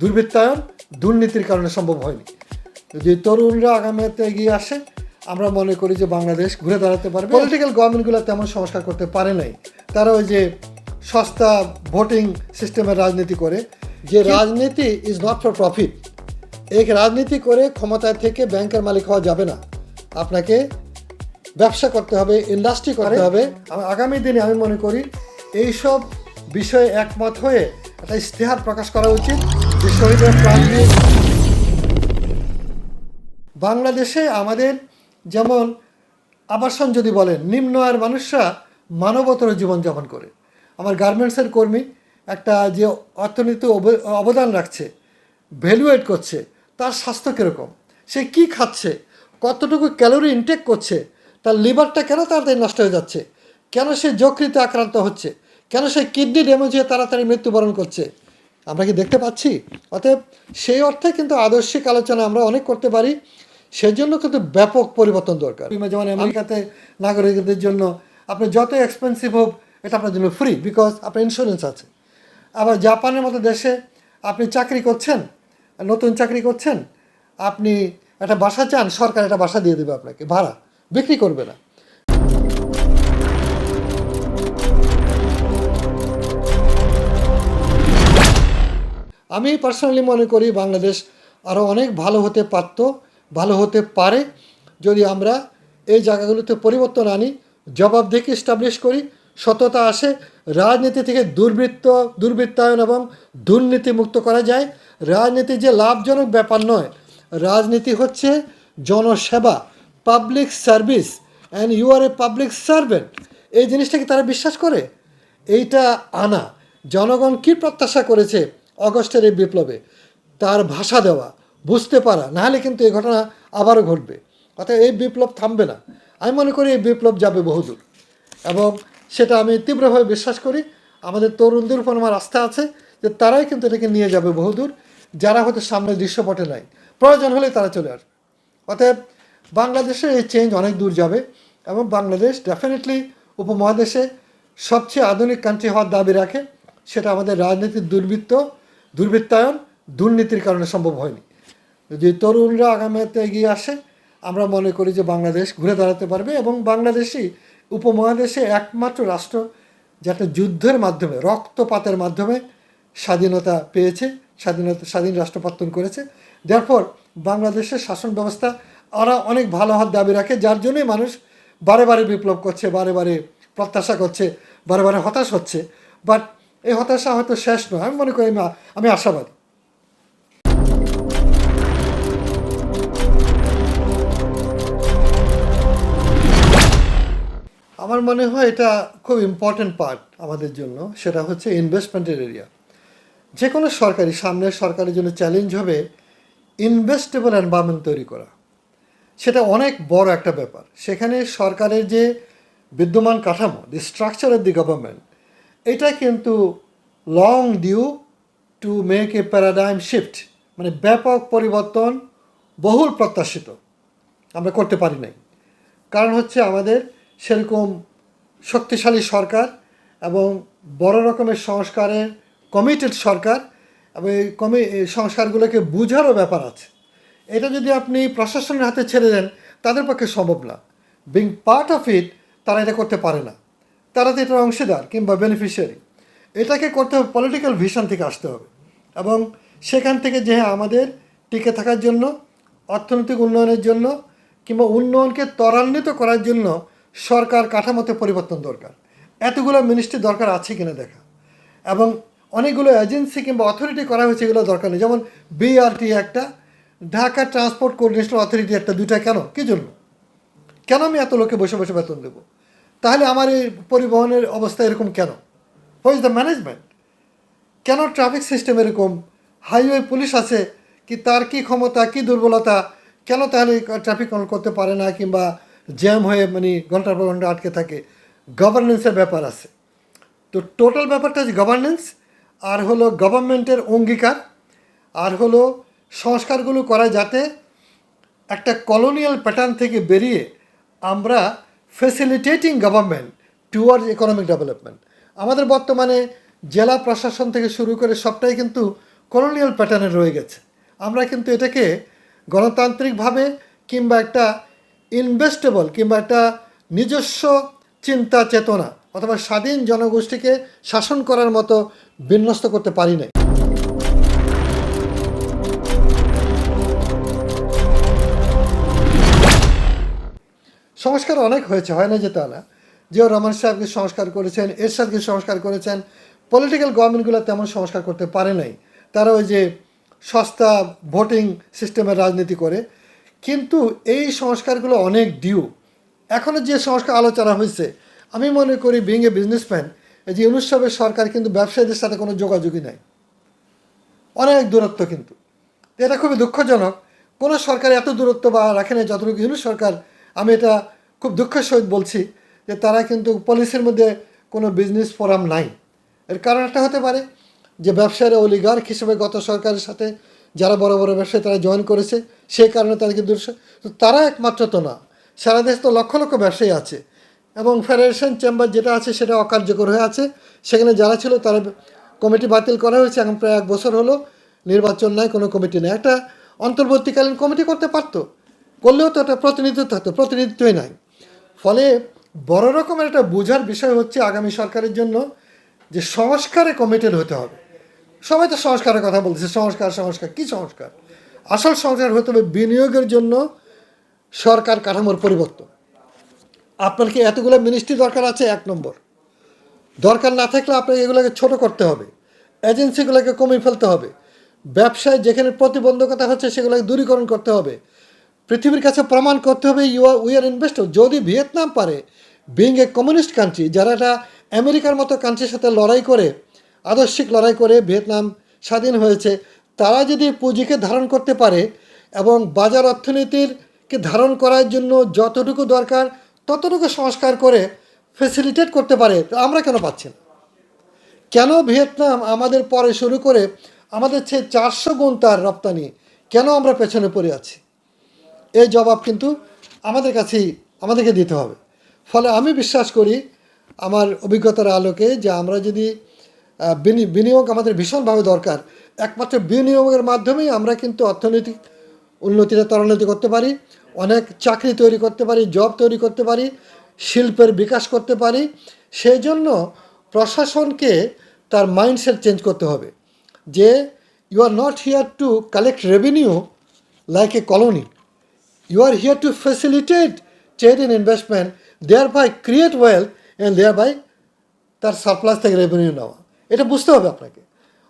দুর্বৃত্তায়ন দুর্নীতির কারণে সম্ভব হয়নি। যদি তরুণরা আগামীতে এগিয়ে আসে আমরা মনে করি যে বাংলাদেশ ঘুরে দাঁড়াতে পারবে। পলিটিক্যাল গভর্নমেন্টগুলো তেমন সংস্কার করতে পারে নাই। তারা ওই যে সস্তা ভোটিং সিস্টেমের রাজনীতি করে যে রাজনীতি ইজ নট ফর প্রফিট এই রাজনীতি করে ক্ষমতায় থেকে ব্যাংকের মালিক হওয়া যাবে না। আপনাকে ব্যবসা করতে হবে ইন্ডাস্ট্রি করতে হবে। আগামী দিনে আমি মনে করি এইসব বিষয়ে একমত হয়ে একটা ইশতেহার প্রকাশ করা উচিত। যে প্রাণ। বাংলাদেশে আমাদের যেমন আবাসন যদি বলেন, নিম্ন আয়ের মানুষরা মানবতর জীবনযাপন করে। আমার গার্মেন্টসের কর্মী একটা যে অর্থনীতি অব- অবদান রাখছে ভ্যালুয়েট করছে, তার স্বাস্থ্য কীরকম? সে কি খাচ্ছে? কতটুকু ক্যালোরি ইনটেক করছে? তার লিভারটা কেন তাড়াতাড়ি নষ্ট হয়ে যাচ্ছে? কেন সে যকৃতে আক্রান্ত হচ্ছে? কেন সে কিডনি ড্যামেজ হয়ে তাড়াতাড়ি মৃত্যুবরণ করছে? আমরা কি দেখতে পাচ্ছি? অতএব সেই অর্থে কিন্তু আদর্শিক আলোচনা আমরা অনেক করতে পারি। সেজন্য কিন্তু ব্যাপক পরিবর্তন দরকার। যেমন আমেরিকাতে নাগরিকদের জন্য আপনি যত এক্সপেন্সিভ হোক, এটা আপনার জন্য ফ্রি বিকজ আপনার ইন্স্যুরেন্স আছে। আবার জাপানের মতো দেশে আপনি চাকরি করছেন, নতুন চাকরি করছেন, আপনি একটা বাসা চান, সরকার একটা বাসা দিয়ে দেবে আপনাকে, ভাড়া, বিক্রি করবে না। আমি পার্সোনালি মনে করি বাংলাদেশ আরও অনেক ভালো হতে পারত, ভালো হতে পারে যদি আমরা এই জায়গাগুলোতে পরিবর্তন আনি জবাব জবাবদিহি এস্টাবলিশ করি, সততা আসে, রাজনীতি থেকে দুর্বৃত্ত, দুর্বৃত্তায়ন এবং দুর্নীতি মুক্ত করা যায়। রাজনীতি যে লাভজনক ব্যাপার নয়, রাজনীতি হচ্ছে জনসেবা public service and you are a public servant এই জিনিসটাকে তারা বিশ্বাস করে? এইটা আনা। জনগণ কি প্রত্যাশা করেছে? অগস্টের এই বিপ্লবে তার ভাষা দেওয়া, বুঝতে পারা, নাহলে কিন্তু এই ঘটনা আবারও ঘটবে। অর্থাৎ এই বিপ্লব থামবে না। আমি মনে করি এই বিপ্লব যাবে বহুদূর। এবং সেটা আমি তীব্রভাবে বিশ্বাস করি। আমাদের তরুণদের উপর আমার আস্থা আছে যে তারাই কিন্তু এটাকে নিয়ে যাবে বহুদূর। যারা হয়তো সামনে দৃশ্যপটে নাই। প্রয়োজন হলে তারা চলে আসবে। অতএব বাংলাদেশে এই চেঞ্জ অনেক দূর যাবে এবং বাংলাদেশ ডেফিনেটলি উপমহাদেশে সবচেয়ে আধুনিক কান্ট্রি হওয়ার দাবি রাখে। সেটা আমাদের রাজনীতির দুর্বৃত্ত দুর্বৃত্তায়ন দুর্নীতির কারণে সম্ভব হয়নি। যদি তরুণরা আগামীতে এগিয়ে আসে, আমরা মনে করি যে বাংলাদেশ ঘুরে দাঁড়াতে পারবে এবং বাংলাদেশই উপমহাদেশে একমাত্র রাষ্ট্র যেটা যুদ্ধের মাধ্যমে, রক্তপাতের মাধ্যমে স্বাধীনতা পেয়েছে, স্বাধীনতা, স্বাধীন রাষ্ট্র পত্তন করেছে। যারপর বাংলাদেশের শাসন ব্যবস্থা ওরা অনেক ভালো হওয়ার দাবি রাখে, যার জন্যই মানুষ বারে বারে বিপ্লব করছে, বারে বারে প্রত্যাশা করছে, বারে বারে হতাশ হচ্ছে। বাট এই হতাশা হয়তো শেষ নয়। আমি মনে করি আমি- আশাবাদী। আমার মনে হয় এটা খুব ইম্পর্ট্যান্ট পার্ট আমাদের জন্য। সেটা হচ্ছে ইনভেস্টমেন্টের এরিয়া যে কোনো সরকারি সামনের সরকারের জন্য চ্যালেঞ্জ হবে ইনভেস্টেবল এনভায়রনমেন্ট তৈরি করা। সেটা অনেক বড় একটা ব্যাপার। সেখানে সরকারের যে বিদ্যমান কাঠামো the structure of the government এটা কিন্তু long due to make a paradigm shift মানে ব্যাপক পরিবর্তন বহুল প্রত্যাশিত। আমরা করতে পারি নাই। কারণ হচ্ছে আমাদের সেরকম শক্তিশালী সরকার এবং বড় রকমের সংস্কারের কমিটেড সরকার এবং এই কমি সংস্কারগুলোকে বুঝারও ব্যাপার আছে। এটা যদি আপনি প্রশাসনের হাতে ছেড়ে দেন, তাদের পক্ষে সম্ভব না। বিং পার্ট অফ ইট তারা এটা করতে পারে না। তারা তো এটার অংশীদার কিংবা বেনিফিশিয়ারি এটাকে করতে হবে পলিটিক্যাল ভিশন থেকে আসতে হবে। এবং সেখান থেকে যে হ্যাঁ, আমাদের টিকে থাকার জন্য অর্থনৈতিক উন্নয়নের জন্য কিংবা উন্নয়নকে ত্বরান্বিত করার জন্য সরকার কাঠামোতে পরিবর্তন দরকার। এতগুলো মিনিস্ট্রি দরকার আছে কিনা দেখা। এবং অনেকগুলো এজেন্সি কিংবা অথরিটি করা হয়েছে এগুলো দরকার নেই। যেমন বিআরটি একটা ঢাকা ট্রান্সপোর্ট কোঅর্ডিনেশন অথরিটি একটা দুইটা কেন? কী জন্য? কেন আমি এত লোকে বসে বসে বেতন দেবো? তাহলে আমার এই পরিবহনের অবস্থা এরকম কেন? হোয়াট দ্য ম্যানেজমেন্ট কেন ট্রাফিক সিস্টেম এরকম? হাইওয়ে পুলিশ আছে, কি তার কি ক্ষমতা, কি দুর্বলতা? কেন তাহলে ট্রাফিক কন্ট্রোল করতে পারে না কিংবা জ্যাম হয়ে মানে ঘণ্টার পর ঘণ্টা আটকে থাকে? গভর্নেন্সের ব্যাপার আছে। তো টোটাল ব্যাপারটা হচ্ছে গভর্নেন্স আর হলো গভর্নমেন্টের অঙ্গীকার, আর হলো সংস্কারগুলো করা যাতে একটা কলোনিয়াল প্যাটার্ন থেকে বেরিয়ে আমরা facilitating government towards economic development আমাদের বর্তমানে জেলা প্রশাসন থেকে শুরু করে সবটাই কিন্তু কলোনিয়াল প্যাটার্নে রয়ে গেছে। আমরা কিন্তু এটাকে গণতান্ত্রিকভাবে কিংবা একটা ইনভেস্টেবল কিংবা একটা নিজস্ব চিন্তা চেতনা অথবা স্বাধীন জনগোষ্ঠীকে শাসন করার মতো বিন্যস্ত করতে পারি নাই। সংস্কার অনেক হয়েছে, হয় না যে তা না? জিয়াউর রহমান সাহেবকে সংস্কার করেছেন এরশাদকে সংস্কার করেছেন পলিটিক্যাল গভর্নমেন্টগুলো তেমন সংস্কার করতে পারে নাই। তারা ওই যে সস্তা ভোটিং সিস্টেমের রাজনীতি করে। কিন্তু এই সংস্কারগুলো অনেক ডিউ এখনও যে সংস্কার আলোচনা হয়েছে, আমি মনে করি বিং এ বিজনেসম্যান এই যে অনুৎসবের সরকার কিন্তু ব্যবসায়ীদের সাথে কোনো যোগাযোগই নাই। অনেক দূরত্ব কিন্তু। এটা খুবই দুঃখজনক। কোনো সরকার এত দূরত্ব বা রাখে না যতটুকু ইউনুস সরকার, আমি এটা খুব দুঃখের সহিত বলছি যে তারা কিন্তু পলিসির মধ্যে কোনো বিজনেস ফোরাম নাই। এর কারণ একটা হতে পারে যে ব্যবসায়ীরা অলিগার্ক হিসেবে গত সরকারের সাথে যারা বড় বড় ব্যবসায়ী তারা জয়েন করেছে, সেই কারণে তাদেরকে দূর তো তারা একমাত্র তো না। সারা দেশ তো লক্ষ লক্ষ ব্যবসায়ী আছে এবং ফেডারেশন চেম্বার যেটা আছে সেটা অকার্যকর হয়ে আছে। সেখানে যারা ছিল তারা কমিটি বাতিল করা হয়েছে এখন প্রায় এক বছর হলো নির্বাচন নাই, কোনো কমিটি নেই। একটা অন্তর্বর্তীকালীন কমিটি করতে পারতো। করলেও তো একটা প্রতিনিধিত্ব থাকতো, প্রতিনিধিত্বই নাই। ফলে বড় রকমের একটা বোঝার বিষয় হচ্ছে আগামী সরকারের জন্য যে সংস্কারে কমিটেড হতে হবে। সবাই তো সংস্কারের কথা বলছে সংস্কার সংস্কার, কী সংস্কার? আসল সংস্কার হতে হবে বিনিয়োগের জন্য সরকার কাঠামোর পরিবর্তন। আপনার কি এতগুলো মিনিস্ট্রি দরকার আছে? এক নম্বর। দরকার না থাকলে আপনাকে এগুলোকে ছোট করতে হবে। এজেন্সিগুলোকে কমিয়ে ফেলতে হবে। ব্যবসায় যেখানে প্রতিবন্ধকতা হচ্ছে সেগুলোকে দূরীকরণ করতে হবে। পৃথিবীর কাছে প্রমাণ করতে হবে you are we are investor যদি ভিয়েতনাম পারে বিং এ কমিউনিস্ট কান্ট্রি যারা এটা আমেরিকার মতো কান্ট্রির সাথে লড়াই করে, আদর্শিক লড়াই করে ভিয়েতনাম স্বাধীন হয়েছে, তারা যদি পুঁজিকে ধারণ করতে পারে এবং বাজার অর্থনীতিরকে ধারণ করার জন্য যতটুকু দরকার, ততটুকু সংস্কার করে ফেসিলিটেট করতে পারে, তো আমরা কেন পাচ্ছি না? কেন ভিয়েতনাম আমাদের পরে শুরু করে আমাদের চেয়ে চারশো গুণ তার রপ্তানি? কেন আমরা পেছনে পড়ে আছি? এই জবাব কিন্তু আমাদের কাছেই, আমাদেরকে দিতে হবে। ফলে আমি বিশ্বাস করি, আমার অভিজ্ঞতার আলোকে যে আমরা যদি বিনিয়োগ আমাদের ভীষণভাবে দরকার, একমাত্র বিনিয়োগের মাধ্যমেই আমরা কিন্তু অর্থনৈতিক উন্নতিটা ত্বরান্বিত করতে পারি, অনেক চাকরি তৈরি করতে পারি, জব তৈরি করতে পারি, শিল্পের বিকাশ করতে পারি, সেই জন্য প্রশাসনকে তার মাইন্ডসেট চেঞ্জ করতে হবে। যে you are not here to collect revenue like a colony you are here to facilitate trade and investment, thereby create wealth and thereby তার সারপ্লাস থেকে রেভিনিউ নেওয়া। এটা বুঝতে হবে আপনাকে।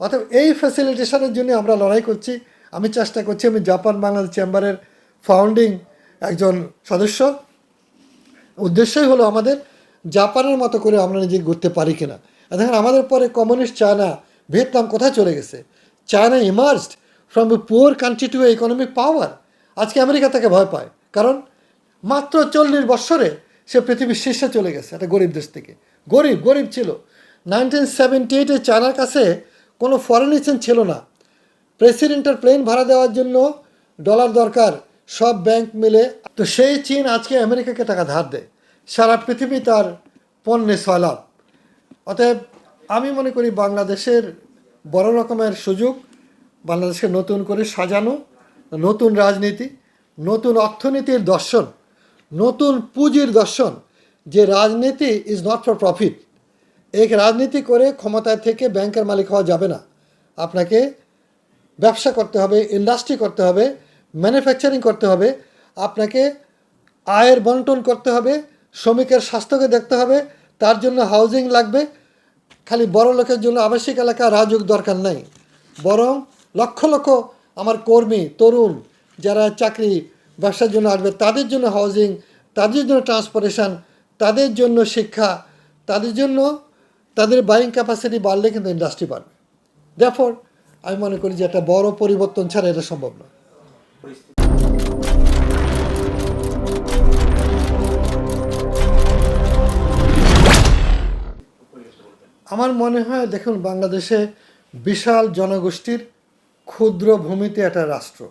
অর্থাৎ এই ফ্যাসিলিটেশনের জন্য আমরা লড়াই করছি। আমি চেষ্টা করছি, আমি জাপান বাংলাদেশ চেম্বারের ফাউন্ডিং একজন সদস্য। উদ্দেশ্যই হলো আমাদের জাপানের মতো করে আমরা নিজে ঘুরতে পারি কিনা। দেখেন, আমাদের পরে কমিউনিস্ট চায়না ভিয়েতনাম কোথায় চলে গেছে? China emerged from a poor country to economic power আজকে আমেরিকা তাকে ভয় পায়। কারণ মাত্র চল্লিশ বৎসরে সে পৃথিবীর শীর্ষে চলে গেছে, একটা গরিব দেশ থেকে। গরিব গরিব ছিল। নাইনটিন সেভেন্টি এইটে চায়নার কাছে কোনো ফরেন এক্সচেঞ্জ ছিল না। প্রেসিডেন্টের প্লেন ভাড়া দেওয়ার জন্য ডলার দরকার, সব ব্যাংক মিলে। তো সেই চীন আজকে আমেরিকাকে টাকা ধার দেয়। সারা পৃথিবী তার পণ্যে সয়লাভ অতএব আমি মনে করি বাংলাদেশের বড় রকমের সুযোগ বাংলাদেশকে নতুন করে সাজানো। নতুন রাজনীতি, নতুন অর্থনীতির দর্শন, নতুন পুঁজির দর্শন, যে রাজনীতি ইজ নট ফর প্রফিট এই রাজনীতি করে ক্ষমতায় থেকে ব্যাংকের মালিক হওয়া যাবে না। আপনাকে ব্যবসা করতে হবে ইন্ডাস্ট্রি করতে হবে ম্যানুফ্যাকচারিং করতে হবে, আপনাকে আয়ের বন্টন করতে হবে, শ্রমিকের স্বাস্থ্যকে দেখতে হবে, তার জন্য হাউজিং লাগবে, খালি বড় লোকের জন্য আবাসিক এলাকা রাজুক দরকার নাই। বরং লক্ষ লক্ষ আমার কর্মী, তরুণ যারা চাকরি, ব্যবসার জন্য আসবে, তাদের জন্য হাউজিং তাদের জন্য ট্রান্সপোর্টেশন তাদের জন্য শিক্ষা, তাদের জন্য তাদের বাইং ক্যাপাসিটি বাড়লে কিন্তু ইন্ডাস্ট্রি বাড়বে। দেখর আমি মনে করি যে একটা বড় পরিবর্তন ছাড়া এটা সম্ভব না আমার মনে হয়, দেখুন, বাংলাদেশে বিশাল জনগোষ্ঠীর ক্ষুদ্র ভূমিতে একটা রাষ্ট্র।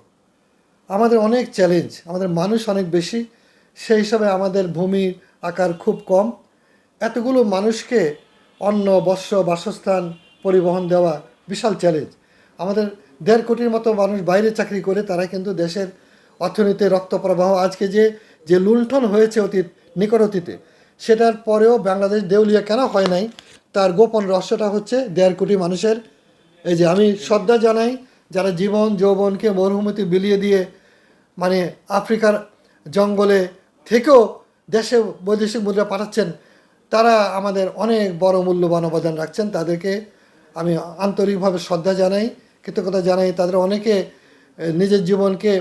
আমাদের অনেক চ্যালেঞ্জ আমাদের মানুষ অনেক বেশি, সেই হিসাবে আমাদের ভূমির আকার খুব কম। এতগুলো মানুষকে অন্ন, বস্ত্র, বাসস্থান, পরিবহন দেওয়া বিশাল চ্যালেঞ্জ আমাদের দেড় কোটির মতো মানুষ বাইরে চাকরি করে, তারা কিন্তু দেশের অর্থনীতির রক্ত প্রবাহ আজকে যে যে লুণ্ঠন হয়েছে অতীত নিকট অতীতে সেটার পরেও বাংলাদেশ দেউলিয়া কেন হয় নাই? তার গোপন রহস্যটা হচ্ছে দেড় কোটি মানুষের, এই যে আমি শ্রদ্ধা জানাই যারা জীবন যৌবনকে মরুভূমিতে বিলিয়ে দিয়ে মানে আফ্রিকার জঙ্গলে থেকেও দেশে বৈদেশিক মুদ্রা পাঠাচ্ছেন, তারা আমাদের অনেক বড় মূল্যবান অবদান রাখছেন। তাদেরকে আমি আন্তরিকভাবে শ্রদ্ধা জানাই, কৃতজ্ঞতা জানাই। তাদের অনেকে নিজের জীবনকে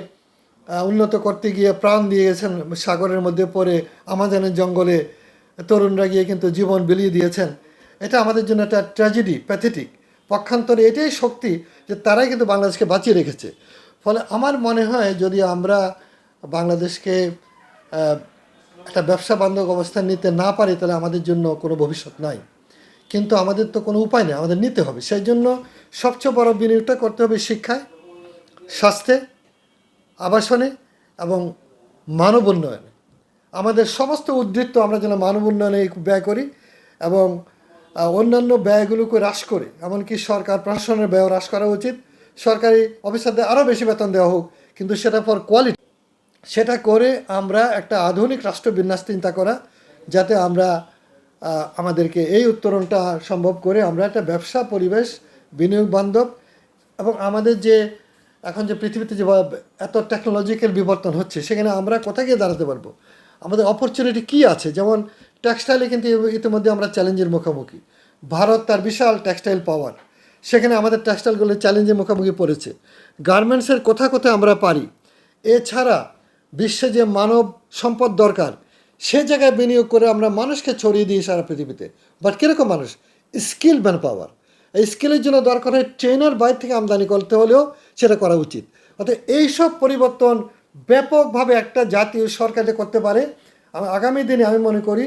উন্নত করতে গিয়ে প্রাণ দিয়ে গেছেন, সাগরের মধ্যে পড়ে, আমাজনের জঙ্গলে তরুণরা গিয়ে কিন্তু জীবন বিলিয়ে দিয়েছেন। এটা আমাদের জন্য একটা ট্র্যাজেডি প্যাথেটিক পক্ষান্তরে এটাই শক্তি যে তারাই কিন্তু বাংলাদেশকে বাঁচিয়ে রেখেছে। ফলে আমার মনে হয় যদি আমরা বাংলাদেশকে একটা ব্যবসা বান্ধব অবস্থান নিতে না পারি, তাহলে আমাদের জন্য কোনো ভবিষ্যৎ নাই। কিন্তু আমাদের তো কোনো উপায় নেই, আমাদের নিতে হবে। সেই জন্য সবচেয়ে বড় বিনিয়োগটা করতে হবে শিক্ষায়, স্বাস্থ্যে, আবাসনে এবং মানব উন্নয়নে। আমাদের সমস্ত উদ্বৃত্ত আমরা যেন মানব উন্নয়নে ব্যয় করি এবং অন্যান্য ব্যয়গুলোকে হ্রাস করে, এমনকি সরকার প্রশাসনের ব্যয় হ্রাস করা উচিত। সরকারি অফিসারদের আরও বেশি বেতন দেওয়া হোক, কিন্তু সেটা ফর কোয়ালিটি সেটা করে আমরা একটা আধুনিক রাষ্ট্র বিন্যাস চিন্তা করা, যাতে আমরা আমাদেরকে এই উত্তরণটা সম্ভব করে আমরা একটা ব্যবসা, পরিবেশ, বিনিয়োগ বান্ধব এবং আমাদের যে এখন যে পৃথিবীতে যে এত টেকনোলজিক্যাল বিবর্তন হচ্ছে, সেখানে আমরা কোথায় গিয়ে দাঁড়াতে পারব? আমাদের অপরচুনিটি কী আছে? যেমন টেক্সটাইলে কিন্তু ইতিমধ্যে আমরা চ্যালেঞ্জের মুখোমুখি। ভারত তার বিশাল টেক্সটাইল পাওয়ার সেখানে আমাদের টেক্সটাইলগুলো চ্যালেঞ্জের মুখোমুখি পড়েছে। গার্মেন্টসের কোথা কোথায় আমরা পারি? এছাড়া বিশ্বে যে মানব সম্পদ দরকার, সে জায়গায় বিনিয়োগ করে আমরা মানুষকে ছড়িয়ে দিই সারা পৃথিবীতে। বাট কীরকম মানুষ? স্কিল ম্যান পাওয়ার এই স্কিলের জন্য দরকার হয় ট্রেনার বাইরে থেকে আমদানি করতে হলেও সেটা করা উচিত। অর্থাৎ এইসব পরিবর্তন ব্যাপকভাবে একটা জাতীয় সরকারে করতে পারে আগামী দিনে আমি মনে করি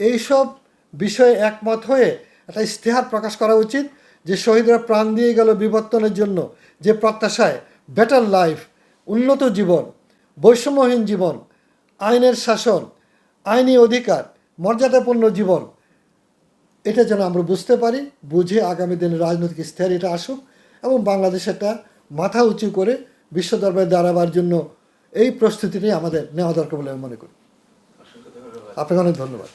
এইসব বিষয়ে একমত হয়ে একটা ইশতেহার প্রকাশ করা উচিত যে শহীদরা প্রাণ দিয়ে গেল বিবর্তনের জন্য যে প্রত্যাশায় বেটার লাইফ উন্নত জীবন, বৈষম্যহীন জীবন, আইনের শাসন, আইনি অধিকার, মর্যাদাপূর্ণ জীবন, এটা যেন আমরা বুঝতে পারি, বুঝে আগামী দিনে রাজনৈতিক স্থির এটা আসুক এবং বাংলাদেশ একটা মাথা উঁচু করে বিশ্ব দরবারে দাঁড়াবার জন্য এই প্রস্তুতিটাই আমাদের নেওয়া দরকার বলে আমি মনে করি। আপনাকে অনেক ধন্যবাদ।